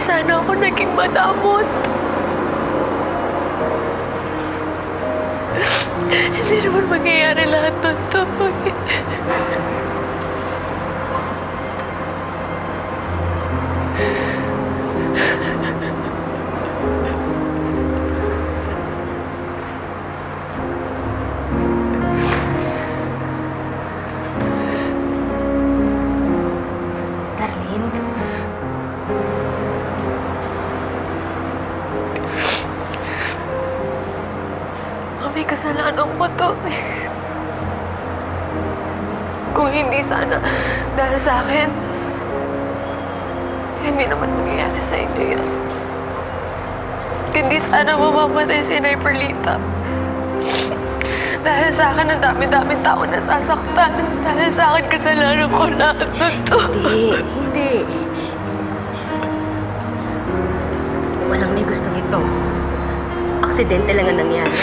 sana ako naging madamot. Hindi naman mangyayari lahat ng to. Mami, kasalanan ko to. Kung hindi sana dahil sa akin, hindi naman mangyayari sa inyo yan. Hindi sana mamamatay si Nay Perlita. Dahil sa akin, ang dami-daming tao nasasaktan. Dahil sa akin, kasalanan ko lahat ng to. Hindi, hindi. Aksidente lang ang nangyari.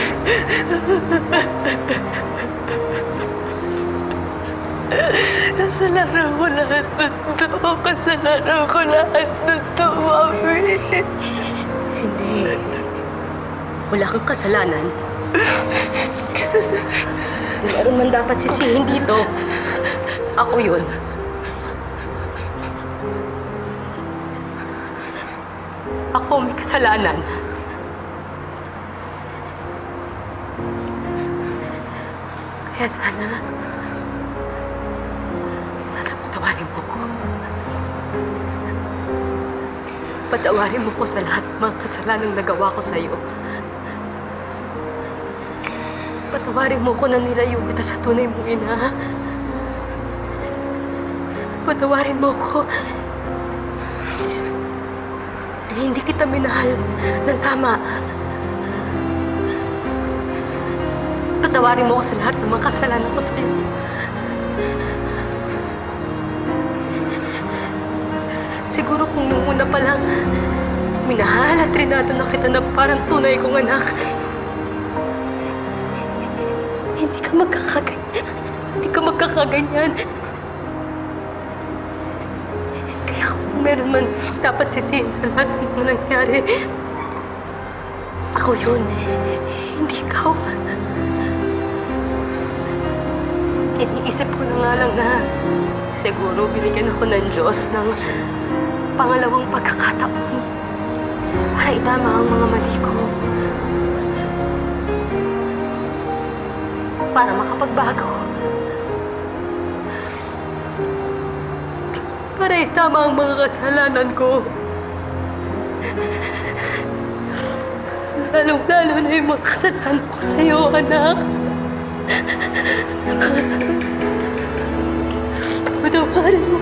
Kasalanan ko lahat ng to. Kasalanan ko lahat ng to, Mami. Hindi. Wala kang kasalanan. Meron man dapat sisihin dito, ako yun. Ako may kasalanan. Kaya sana, sana patawarin mo ko. Patawarin mo ko sa lahat ng mga kasalanang nagawa ko sa'yo. Patawarin mo ko na nilayo kita sa tunay mong ina. Patawarin mo ko na hindi kita minahal ng tama. Patawarin mo ko sa lahat ng mga kasalanan ko sa'yo. Siguro kung nung una pa lang, minahal at trinado na kita na parang tunay kong anak. Hindi ka magkakaganyan. Hindi ka magkakaganyan. Kaya kung meron man dapat sisihin sa lahat ng nangyari, ako yun. Hindi ikaw. Iniisip ko na nga lang na siguro binigyan ako ng Diyos ng pangalawang pagkakataon para itama ang mga mali ko. Para makapagbago. Para itama ang mga kasalanan ko. Lalong-lalo na yung mga kasalanan ko sa'yo, anak. Patawarin mo.